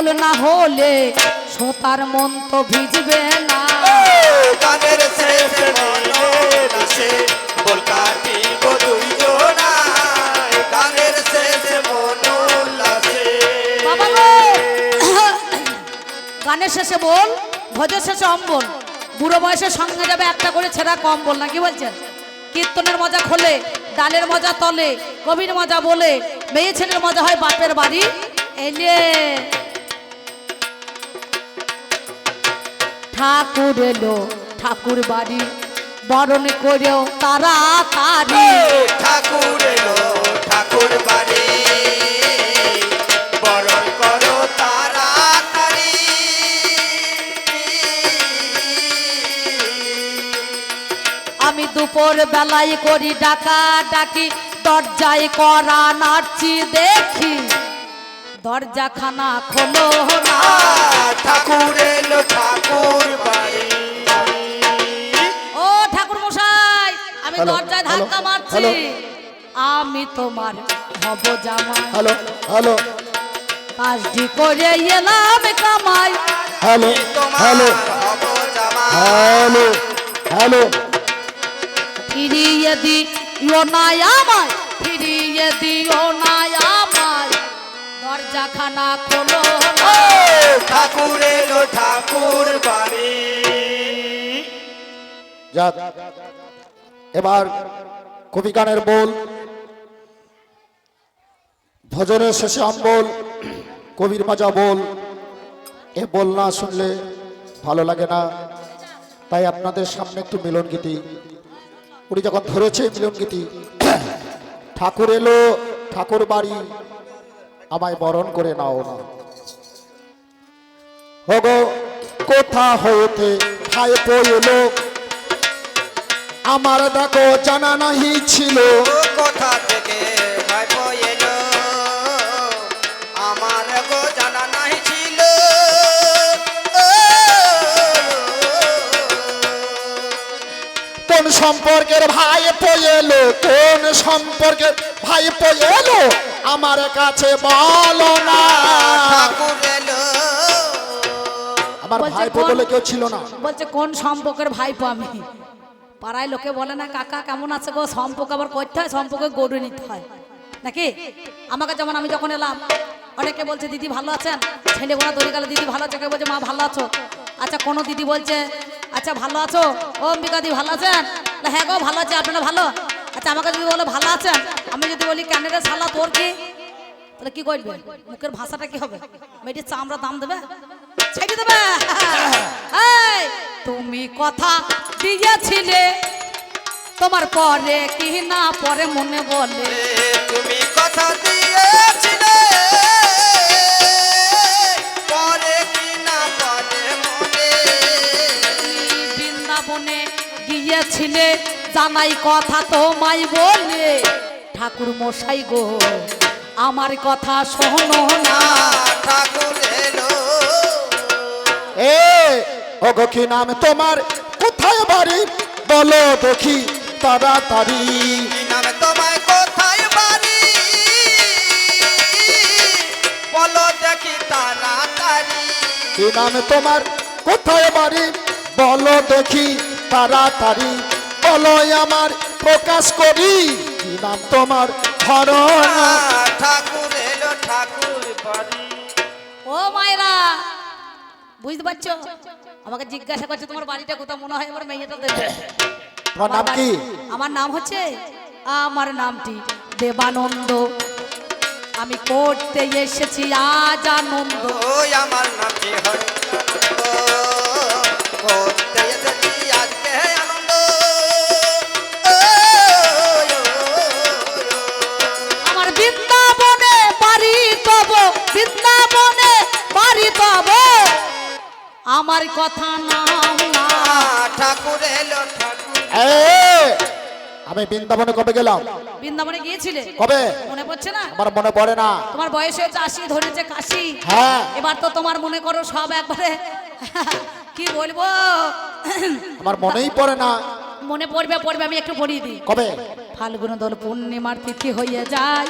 বোল না হলে সোতার মন তো ভিজবে না। গানের শেষ আসে বল গানের শেষ ভোজের শেষে অম্বল। বুড়ো বয়সের সঙ্গে যাবে একটা করে ছেঁড়া কম বল না কি বলছেন? কীর্তনের মজা খোলে ডালের মজা তলে কবির মজা বলে মেয়ে ছেলের মজা হয় বাপের বাড়ি। এলে ঠাকুর এলো ঠাকুর বাড়ি বরণ করেও তাড়াতাড়ি। ঠাকুর এলো ঠাকুর বাড়ি বরণ করো তাড়াতাড়ি। আমি দুপুর বেলায় করি ডাকা ডাকি দরজায় করা নাচি দেখি। দরজা খানা খোলো না। ঠাকুর এলো ঠাকুর বাড়ি। ও ঠাকুর মশাই আমি দরজায় ধাক্কা মারছি। আমি তোমার হব জামাই। Hello hello. কাজটি করে এলাম কামাই। হ্যালো তোমার হ্যালো। Hello hello. ফিরিয়ে দিও না আমায় ফিরিয়ে দিও না আমায় দরজা খানা খোলো। ঠাকুর ঠাকুর বাড়ি। এবার কবি গানের বল, ভজনের শেষে অম্বল, কবির মাজা বল। এ বল না শুনলে ভালো লাগে না। তাই আপনাদের সামনে একটু মিলন গীতি উনি যখন ধরেছে মিলন গীতি ঠাকুর এলো, ঠাকুর বাড়ি। আমায় বরণ করে নাও না। হগো কোথা হইতে ঠাই এলো আমার দেখো জানা নাহি ছিল। কোথা থেকে ভাইপো এলো আমার গো জানা নাই ছিল। কোন সম্পর্কের ভাই এলো কোন সম্পর্কের ভাই এলো আমার কাছে বলো না। আমার বলছে ভাই বলে কেউ ছিল না। বলছে কোন সম্পর্কের ভাইপো আমি? পাড়ায় লোকে বলে না কাকা কেমন আছে গো? সম্পর্ক আবার করতে হয়? সম্পর্কে গরু নিতে হয়? নাকি? আমাকে যেমন আমি যখন এলাম অনেকে বলছে দিদি ভালো আছেন? ছেলে গোনা দড়ি গেলে দিদি ভালো আছে? কেউ বলছে মা ভালো আছো? আচ্ছা কোনো দিদি বলছে আচ্ছা ভালো আছো? ও অম্বিকা দিদি ভালো আছেন? হ্যাঁ গো ভালো আছে আপনারা ভালো? আচ্ছা আমাকে যদি বলে ভালো আছেন? আমি যদি বলি কেন রে শালা তোর কি? তাহলে কি করবে? মুখের ভাষাটা কি হবে? মেয়েটির চামড়া দাম দেবে? ছেড়ে দেবে? তুমি কথা দিয়েছিলে তোমার পরে কি না পরে মনে বলে? তুমি কথা দিয়েছিলে পরে কি না পরে মনে? বৃন্দাবনে গিয়েছিলে জানাই কথা তো তোমায় বলে। ঠাকুর মশাই গো আমার কথা শোনো না। ঠাকুর এলো এ ওগো কি নাম তোমার? কোথায় বাড়ি? বলো দেখি তাড়াতাড়ি। কি নামে তোমায় কোথায় বাড়ি বলো দেখি তাড়াতাড়ি। কি নাম তোমার? কোথায় বাড়ি? বলো দেখি তাড়াতাড়ি। বলো আমার প্রকাশ করি। কি নাম তোমার ধরনা ঠাকুর এলো ঠাকুর বাড়ি। ও মায়েরা বুঝতে পারছ? আমাকে জিজ্ঞাসা করছে তোমার বাড়িটা কোথাও মনে হয় আমার মেয়েটা দেবে। তোমার নাম কি? আমার নাম হচ্ছে আমার নামটি দেবানন্দ। আমি করতে এসেছি আজ আনন্দ ওই আমার নাম কি হয় করতে আমার কথা না। ঠাকুর এলো আমি বৃন্দাবনে কবে গেলাম? বৃন্দাবনে গিয়েছিলে? কবে? মনে পড়ছে না? আমার মনে পড়ে না। তোমার বয়স হয়েছে আশি ধরেছে কাশি। হ্যাঁ। এবার তো তোমার মনে করো সব একবারে কি বলব? আমার মনেই পড়ে না। মনে পড়বে পড়বে আমি একটু পড়িয়ে দিই। কবে? ফাল্গুন দোল পূর্ণিমার তিথি হয়ে যায়।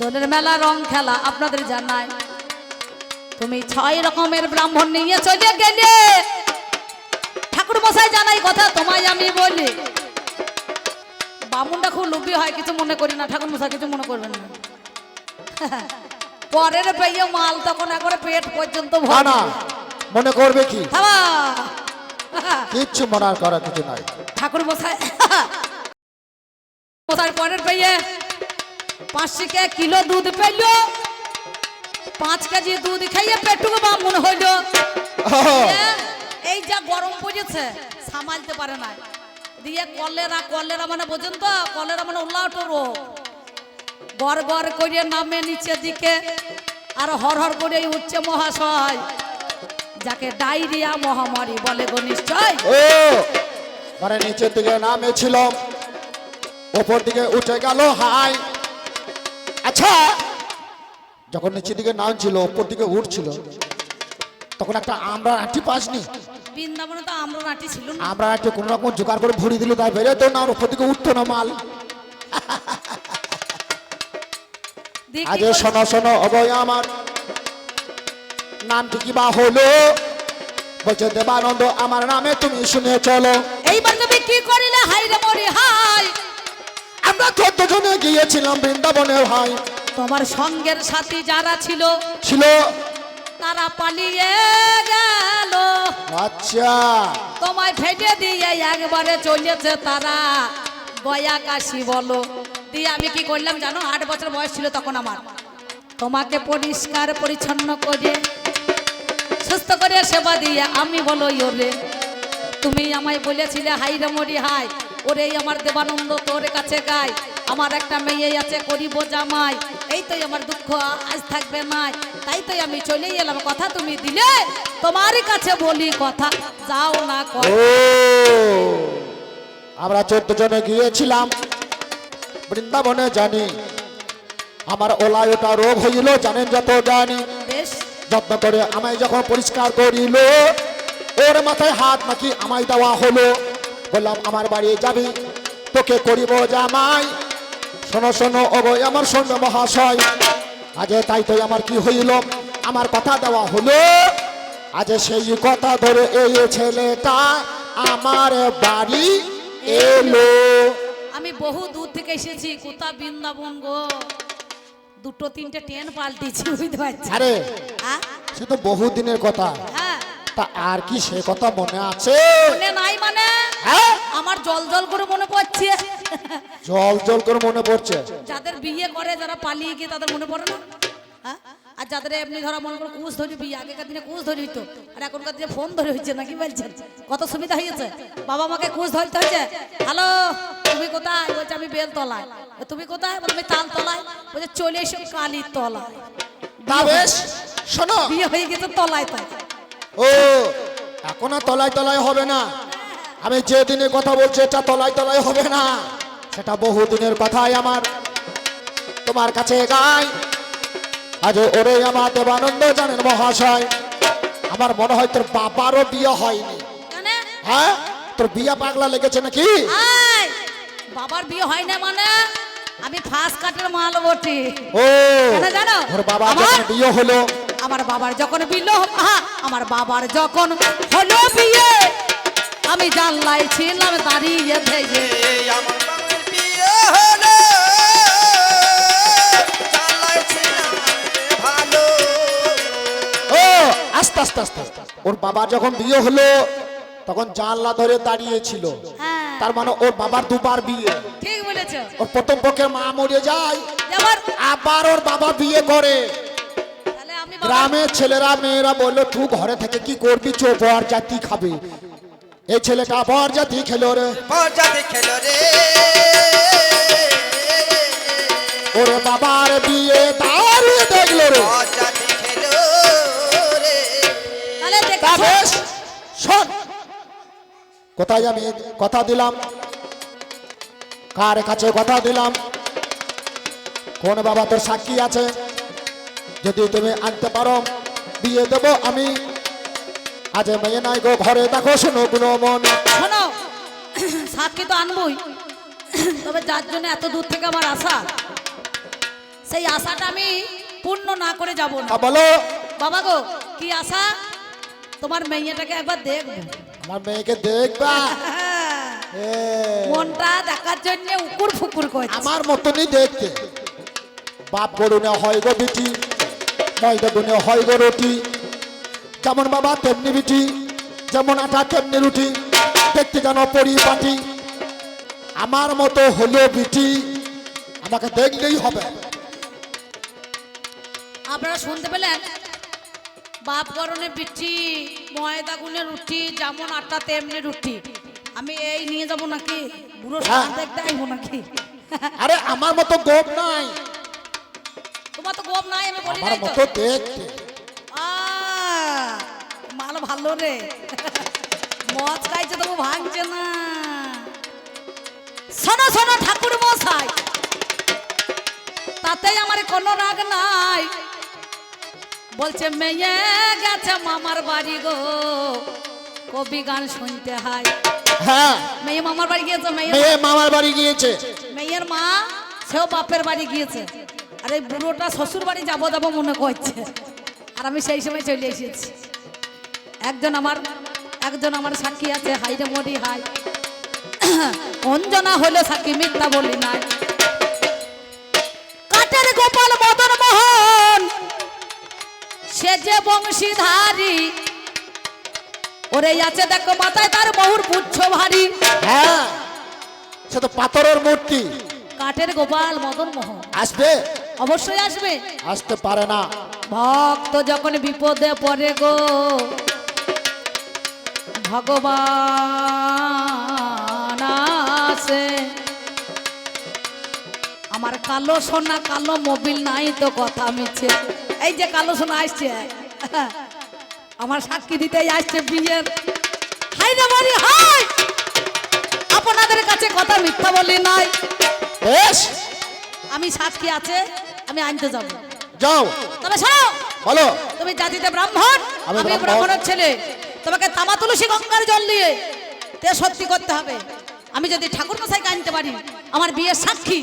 দোলের মেলা রং খেলা আপনাদের জানায়। তুমি ছয় রকমের ব্রাহ্মণ নিয়ে চলে গেলে। ঠাকুর মশাই জানাই কথা তোমায় আমি বলি। বামুনটা খুব লুবি হয় কিছু মনে করি না। ঠাকুর মশাই কিছু মনে করবেন না। পরের পেয়ে মাল তখন একবারে পেট পর্যন্ত ভরা। মনে করবে কি? থামা কিচ্ছু মনে করার কিছু নাই। ঠাকুর মশাই মশাই পরের পেয়ে পাঁচশিকে কিলো দুধ পেল। পাঁচ কেজি দুধ খাইয়ে পেটুকু বামুন হইল। এই যা গরম পড়েছে সামালতে পারে না দিয়ে কলেরা কলেরা মানে বোঝেন তো কলেরা মানে উল্লাটো রোগ গড় গড় করে নামে নিচের দিকে আর হর হর করে উঠছে মহাশয়। যাকে ডায়রিয়া মহামারী বলে গো নিশ্চয়। ও মানে নিচের দিকে নামেছিল ওপর দিকে উঠে গেল হাই। আচ্ছা যখন নিচের দিকে নামছিল ওপর দিকে উঠছিল তখন একটা আমরা আটি পাসনি। বৃন্দাবনে তো আমরা নাটি ছিল আমরা কোনো রকম জোগাড় করে ভরি দিল তাই বেরোতো তো না আর ওপর দিকে উঠতো না মাল। আজ শোনো শোনো অবয় আমার। নামটি কি বা হলো? বলছে দেবানন্দ আমার নামে তুমি শুনে চলো। এইবার তুমি কি করিলে? হাই রে মরি হাই আমরা চোদ্দ জনে গিয়েছিলাম বৃন্দাবনে ভাই। তোমার সঙ্গের সাথী যারা ছিল ছিল। তারা পালিয়ে গেল। আচ্ছা। তোমায় ফেটে দিয়ে একবারে চলেছে তারা। বয়া কাশি বলো। দিয়ে আমি কি করলাম জানো? আট বছর বয়স ছিল তখন আমার। তোমাকে পরিষ্কার পরিচ্ছন্ন করে সুস্থ করে সেবা দিয়ে আমি বলো ইয়োরে। তুমি আমায় বলেছিলে হাই রে মরি হাই ওরে আমার দেবানন্দ তোর কাছে গাই আমার একটা মেয়ে আছে করিব জামাই। এই তো আমার দুঃখ আজ থাকবে নাই তাই তো আমি চলে এলাম। কথা তুমি দিলে তোমারই কাছে বলি কথা। যাও না আমরা চোদ্দ জনে গিয়েছিলাম। বৃন্দাবনে জানি। আমার ওলায় ওটা রোগ হইল জানেন যত জানি। বেশ। যত্ন করে আমায় যখন পরিষ্কার করিল ওর মাথায় হাত নাকি আমায় দেওয়া হলো। বললাম আমার বাড়ি যাবি? তোকে করিব জামাই। শোনো শোনো অবয় আমার সঙ্গে মহাশয়। আজ তাই তো আমার কি হইল? আমার কথা দেওয়া হলো। আজ সেই কথা ধরে এই ছেলেটা আমার বাড়ি এলো। আমি বহু দূর থেকে এসেছি কোথা বৃন্দাবন গো? দুটো তিনটে ট্রেন পাল্টেছি বুঝতে পারছি আরে হ্যাঁ? সে তো বহু দিনের কথা। হ্যাঁ তা আর কি সে কথা মনে আছে? মনে নাই মানে? হ্যাঁ? আমার জল জল করে মনে পড়ছে। জল জল করে মনে পড়ছে? যাদের বিয়ে করে যারা পালিয়ে গিয়ে তাদের মনে পড়ে না? হ্যাঁ? আর যাদের এমনি ধরা মনে করো কুশ ধরি বিয়ে আগেকার দিনে কুশ ধরি হইতো। আর এখনকার দিনে ফোন ধরে হচ্ছে নাকি বলছেন? কত সুবিধা হয়েছে? বাবা মাকে কুশ ধরতে হয়েছে? হ্যালো তুমি কোথায়? বলছে আমি বেল তলায় তুমি কোথায়? বলছে আমি তাল তলায় বলছে চলে এসো কালির তলায় শোনো। বিয়ে হয়ে গেছে তলায় তাই। ও এখন আর তলায় তলায় হবে না। আমি যে দিনের কথা বলছি এটা তলায় তলায় হবে না। সেটা বহু দিনের কথাই আমার। তোমার কাছে গাই। আজ ওরে আমার দেবানন্দ জানেন মহাশয় আমার মনে হয় তোর বাবারও বিয়ে হয়নি। হ্যাঁ? তোর বিয়ে পাগলা লেগেছে নাকি? বাবার বিয়ে হয় না মানে? আমি ফার্স্ট কাটের মাল বটে। ও জানো? ওর বাবা আমার- যখন বিয়ে হলো। আমার বাবার যখন বিলো আমার বাবার যখন হলো বিয়ে আমি জানলাই ছিলাম দাঁড়িয়ে থেকে। আস্তে। ওর বাবা যখন বিয়ে হলো তখন জানলা ধরে দাঁড়িয়েছিল। হ্যাঁ। তার মানে ওর বাবার দুবার বিয়ে। ঠিক ওর প্রথম পক্ষের মা মরে যায়। আবার ওর বাবা বিয়ে করে। তাহলে গ্রামের ছেলেরা মেয়েরা বলল তুই ঘরে থেকে কি করবি? চো বর জাতি খাবে। এই ছেলেটা বর জাতি খেলো রে। মজা খেলো রে। ওর বাবার বিয়ে দাঁড়িয়ে দেখল রে। মজা খেলো রে। তাহলে তা দেখো বেশ শোন। কোথায় আমি কথা দিলাম? কার কাছে কথা দিলাম? কোন বাবা তোর সাক্ষী আছে? যদি তুমি আনতে পারো বিয়ে দেবো আমি। আজ মেয়ে নাই গো ঘরে দেখো শোনো গুণ মন। শোনো সাক্ষী তো আনবই। তবে যার জন্য এত দূর থেকে আমার আশা সেই আশাটা আমি পূর্ণ না করে যাব না। বলো। বাবা গো কি আশা? তোমার মেয়েটাকে একবার দেখব। আমার মেয়েকে দেখবা? মনটা দেখার জন্য উকুর ফুকুর করছে। আমার মতনই দেখতে। বাপ গরুনে হয় গো বিটি ময়দা গুনে হয় গো রুটি। যেমন বাবা তেমনি বিটি যেমন আটা তেমনি রুটি। দেখতে যেন পরিপাটি। আমার মতো হলো বিটি আমাকে দেখলেই হবে। আপনারা শুনতে পেলেন? বাপ গরনে পিঠি ময়দা গুনে রুটি যেমন আটা তেমনি রুটি। আমি এই নিয়ে যাব নাকি? বুড়ো। সাথে দেখতে আইবো নাকি? আরে আমার মতো গোপ নাই। তোমার তো গোপ নাই আমি বলি আমার নাই তো। মতো দেখতে। মাল ভালো রে। মদ খাইছে তবু ভাঙছে না। শোনো শোনো ঠাকুর মশাই। তাতেই আমার কোনো রাগ নাই। বলছে মেয়ে গেছে মামার বাড়ি গো। কবি গান শুনতে হয়। হ্যাঁ। মেয়ে মামার বাড়ি গিয়েছে মেয়ে মামার বাড়ি গিয়েছে। মেয়ের মা সেও বাপের বাড়ি গিয়েছে। আর এই বুড়োটা শ্বশুর বাড়ি যাব যাব মনে করছে। আর আমি সেই সময় চলে এসেছি। একজন আমার একজন আমার সাক্ষী আছে হাই রে মরি হাই। অঞ্জনা হলো সাক্ষী মিথ্যা বলি নাই। কাটের গোপাল মদন মোহন সে যে বংশীধারী ওরে আছে দেখো মাথায় তার বহুর পুচ্ছ ভারী। হ্যাঁ সে তো পাথরের মূর্তি। কাঠের গোপাল মদন মোহন। আসবে? অবশ্যই আসবে। আসতে পারে না। ভক্ত যখন বিপদে পড়ে গো ভগবান আসে। আমার কালো সোনা কালো মোবিল নাই তো কথা মিছে। এই যে কালো সোনা আসছে। আমার সাক্ষী দিতেই আসছে বিয়ের। হাই বাড়ি হাই আপনাদের কাছে কথা মিথ্যা বলি নাই। বেশ। আমি সাক্ষী আছে আমি আনতে যাব। যাও। তবে শোনো বলো। তুমি জাতিতে ব্রাহ্মণ আমি আমি ব্রাহ্মণের ছেলে। তোমাকে তামা তুলসী গঙ্গার জল দিয়ে তে সত্যি করতে হবে। আমি যদি ঠাকুর মশাইকে আনতে পারি আমার বিয়ের সাক্ষী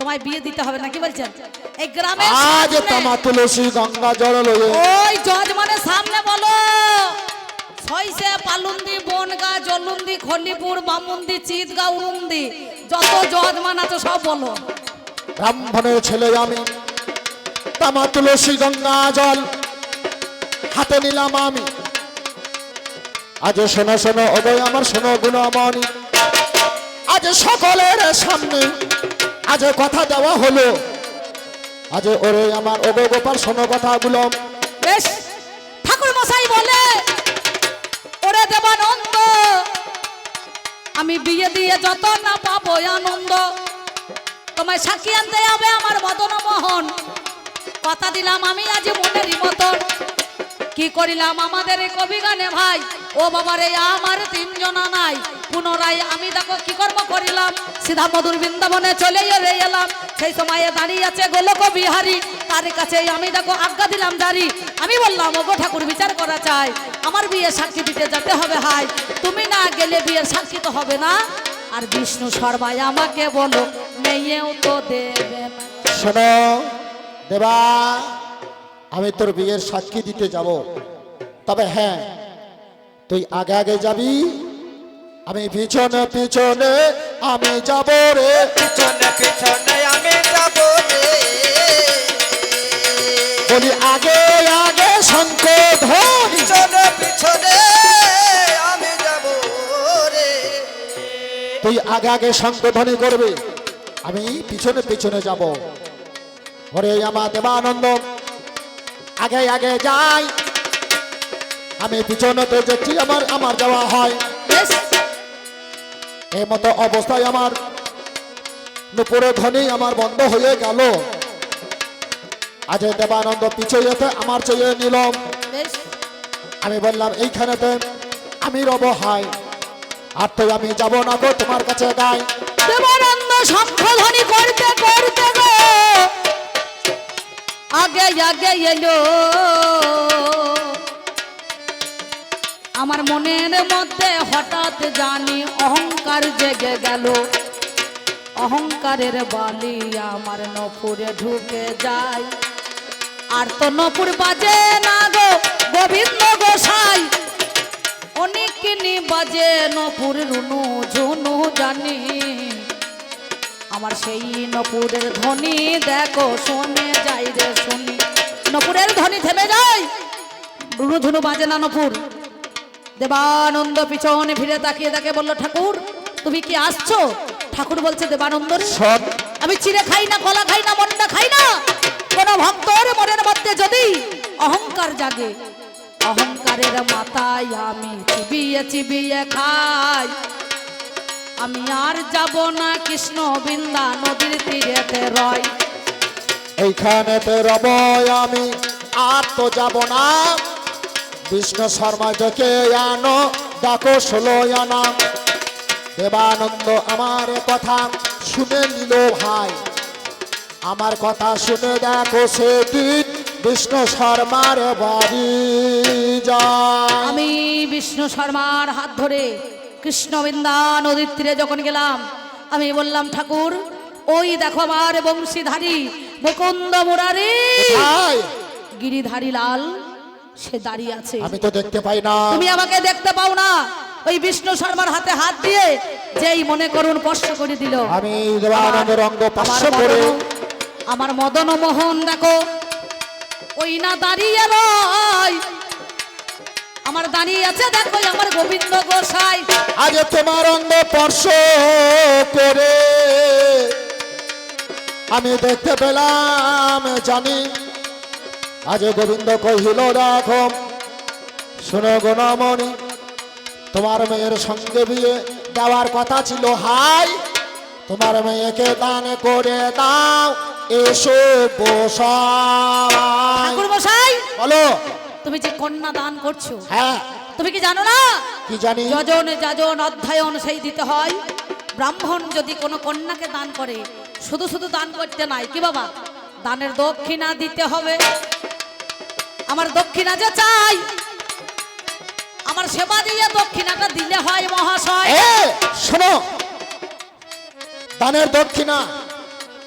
তোমায় বিয়ে দিতে হবে নাকি বলছেন? এই গ্রামে আজ তামা তুলসী গঙ্গা জল লয়ে। ওই জজ মানে সামনে বলো। ছয়সে পালুন্দি বনগা জলুন্দি খলিপুর বামুন্দি চিতগা উরুন্দি যত জজ মান আছে সব বলো। ব্রাহ্মণের ছেলে আমি। তামা তুলসী গঙ্গা জল হাতে নিলাম আমি। আজ শোনো শোনো অবয় আমার শোনো গুণমণি। আজ সকলের সামনে আজ কথা দেওয়া হলো। আজ ওরে আমার ওগো গোপাল, শোনো কথাগুলো। বেশ, ঠাকুর মশাই বলে, ওরে দেবানন্দ, আমি বিয়ে দিয়ে যত না পাবো আনন্দ। তোমায় সাক্ষী আনতে হবে আমার মদন মোহন কথা দিলাম আমি আজ মনেরই মতন। কি করিলাম আমাদের এই কবি গানে ভাই? ও বাবারে, আমার তিনজনা নাই। পুনরায় আমি দেখো কি কর্ম করিলাম। সিধা মধুর বৃন্দাবনে চলে এলাম। সেই সময়ে দাঁড়িয়ে আছে গোলক বিহারি। তার কাছে আমি দেখো আজ্ঞা দিলাম দাঁড়ি। আমি বললাম, ওগো ঠাকুর, বিচার করা চাই। আমার বিয়ে সাক্ষী দিতে যেতে হবে হাই। তুমি না গেলে বিয়ের সাক্ষী তো হবে না। আর বিষ্ণু সর্বাই আমাকে বলো মেয়েও তো দেবে শোনো, দেবা আমি তোর বিয়ের সাক্ষী দিতে যাব। তবে হ্যাঁ তুই আগে আগে যাবি। আমি পিছনে পিছনে আমি যাব রে। পিছনে পিছনে আমি যাব রে। বলি আগে আগে ধ্বনি পিছনে পিছনে আমি যাব রে। তুই আগে আগে শঙ্খ ধ্বনি করবি। আমি পিছনে পিছনে যাব। ওরে আমার দেবানন্দ আগে আগে যাই। আমি পিছনে তো যাচ্ছি আমার আমার যাওয়া হয়। এই মতো অবস্থায় আমার নুপুরে ধ্বনি আমার বন্ধ হয়ে গেল। আজ দেবানন্দ পিছিয়ে যেতে আমার চেয়ে নিল। বেশ আমি বললাম এইখানেতে আমি রব হাই। আর তো আমি যাব না গো তোমার কাছে গাই দেবানন্দ শঙ্খধ্বনি করতে করতে গো। আগে আগে এলো। আমার মনের মধ্যে হঠাৎ জানি অহংকার জেগে গেল। অহংকারের বালি আমার নপুরে ঢুকে যায়। আর তো নপুর বাজে না গো, গোবিন্দ গোসাই। অনেক বাজে নপুর রুনু ঝুনু জানি। আমার সেই নপুরের ধ্বনি দেখো শুনে যাই রে শুনি। নপুরের ধ্বনি থেমে যায়। রুনু ঝুনু বাজে না নপুর। দেবানন্দ পিছনে ফিরে তাকিয়ে তাকে বলল ঠাকুর তুমি কি আসছো? ঠাকুর বলছে দেবানন্দ আমি চিড়ে খাই না কলা খাই না মন্ডা খাই না। কোন ভক্তর মনের মধ্যে যদি অহংকার জাগে অহংকারের মাথায় আমি চিবিয়ে চিবিয়ে খাই। আমি আর যাব না কৃষ্ণ বৃন্দা নদীর তীরেতে রয়। এইখানেতে রবয় আমি আর তো যাব না। বিষ্ণু শর্মা ডেকে আনো ডাকো ষোলো আনা দেবানন্দ আমার কথা শুনে নিল ভাই। আমার কথা শুনে দেখো সেদিন বিষ্ণু শর্মার বাড়ি যা আমি বিষ্ণু শর্মার হাত ধরে কৃষ্ণবৃন্দা নদীর তীরে যখন গেলাম আমি বললাম ঠাকুর ওই দেখো আমার বংশীধারী মুকুন্দ মুরারি। গিরিধারী লাল সে দাঁড়িয়ে আছে। আমি তো দেখতে পাই না। তুমি আমাকে দেখতে পাও না। ওই বিষ্ণু শর্মার হাতে হাত দিয়ে যেই মনে করুন স্পর্শ করে দিল। আমি করে মদন আমার মদন মোহন দেখো। ওই না দাঁড়িয়ে রয় আমার দাঁড়িয়ে আছে দেখো আমার গোবিন্দ গোসাই। আজ তোমার অঙ্গ স্পর্শ করে আমি দেখতে পেলাম জানি। আজ গোবিন্দ কহিল দেখো শোনো গুণমণি তোমার মেয়ের সঙ্গে বিয়ে দেওয়ার কথা ছিল হাই। তোমার মেয়েকে দান করে দাও এসো বসাই বলো। তুমি যে কন্যা দান করছ হ্যাঁ। তুমি কি জানো না? কি জানি? যজন যাজন অধ্যয়ন সেই দিতে হয়। ব্রাহ্মণ যদি কোনো কন্যাকে দান করে শুধু শুধু দান করতে নাই কি বাবা? দানের দক্ষিণা দিতে হবে। আমার দক্ষিণা যে চাই আমার সেবা দিয়ে দক্ষিণাটা দিলে হয় মহাশয়। শোনো। দানের দক্ষিণা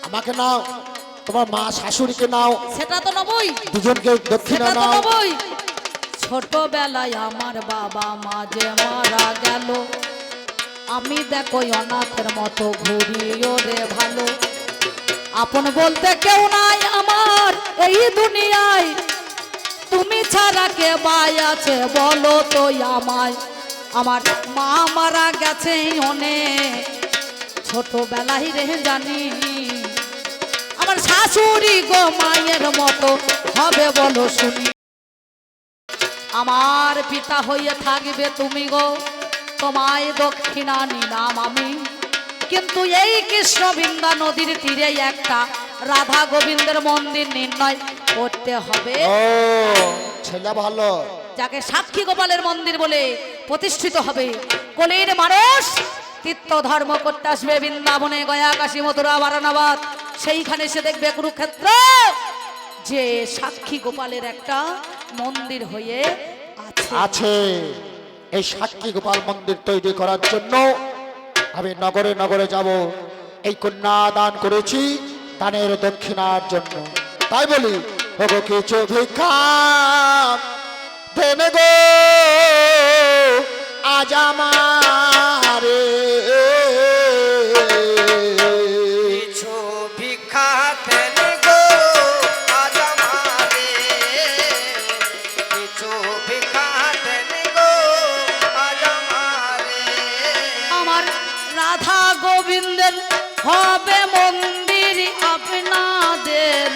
আমাকে নাও। তোমার মা শাশুড়িকে নাও। সেটা তো নবই। দুজনকে দক্ষিণা নাও। ছোটবেলায় আমার বাবা মা যে মারা গেল আমি দেখো অনাথের মতো ঘুরি রে ভালো। আপন বলতে কেউ নাই আমার এই দুনিয়ায়। তুমি ছাড়া কে বাই আছে বলো তো আমায়। আমার মা মারা গেছে অনেক। ছোটবেলায় রে জানি শাশুড়ি গো মায়ের মতো। হবে বলো শুনি। আমার পিতা হইয়া থাকবে তুমি গো। তোমায় দক্ষিণা নিলাম আমি। কিন্তু এই কৃষ্ণবৃন্দা নদীর তীরে একটা রাধা গোবিন্দের মন্দির নির্ণয় করতে হবে। ছেলে ভালো। যাকে সাক্ষী গোপালের মন্দির বলে প্রতিষ্ঠিত হবে। কলির মানুষ তীর্থ ধর্ম করতে আসবে বৃন্দাবনে গয়া কাশী মথুরা বারানাবাদ সেইখানে সে দেখবে কুরুক্ষেত্র। যে সাক্ষী গোপালের একটা মন্দির হয়ে আছে। এই সাক্ষী গোপাল মন্দির তৈরি করার জন্য আমি নগরে নগরে যাব। এই কন্যা দান করেছি দানের দক্ষিণার জন্য। তাই বলি, ওগো কিছু রাধা গোবিন্দের হবে মন্দির আপনাদের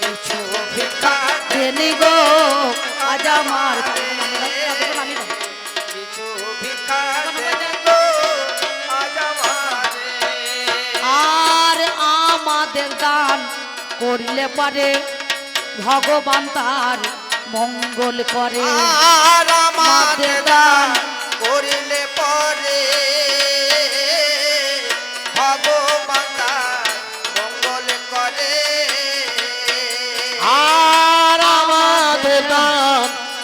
কিছু ভিক্ষা দেন গো আজ আমারে আর আমাদের দান করলে পারে ভগবান তার মঙ্গল করে। আর আমাদের দান করিলে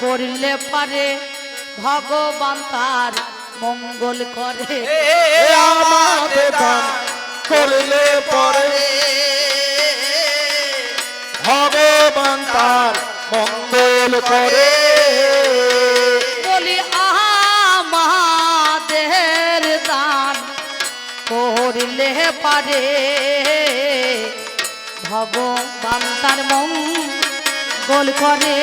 করলে পারে ভগবান তার মঙ্গল করে। বলি আমাদের করিলে পারে ভগবান তার মঙ্গল করে। গো আমাদের দান করলে পরে ভগবান তার মঙ্গল করে।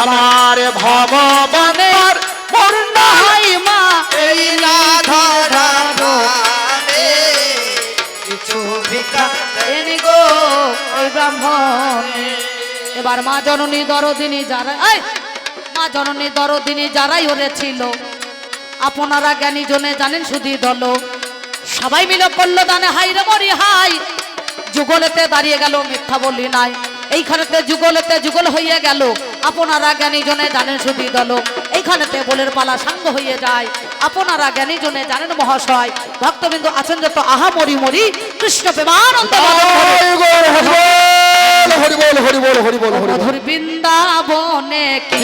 আমার ভগবানের পূর্ণ হয় মা এই না ধরাবে কিছু গো ওই ব্রাহ্মণ। এবার মা জননী দরদিনী যারা মা জননী দরদিনী যারাই ওরে ছিল আপনারা জ্ঞানী জনে জানেন শুধু দল। সবাই মিলে করল দানে হাই রে মরি হাই যুগলেতে দাঁড়িয়ে গেল মিথ্যা বলি নাই। এইখানেতে যুগলেতে যুগল হইয়া গেল আপনারা জ্ঞানী জনে জানেন শুধু দল। এইখানেতে বলের পালা সাঙ্গ হইয়ে যায় আপনারা জ্ঞানী জনে জানেন মহাশয়। ভক্তবিন্দু আছেন যত আহা মরি মরি কৃষ্ণ প্রেমানন্দ মাধব করে। হরি বল হরি বল হরি বল হরি বল হরি বল। মধুর বৃন্দাবনে কি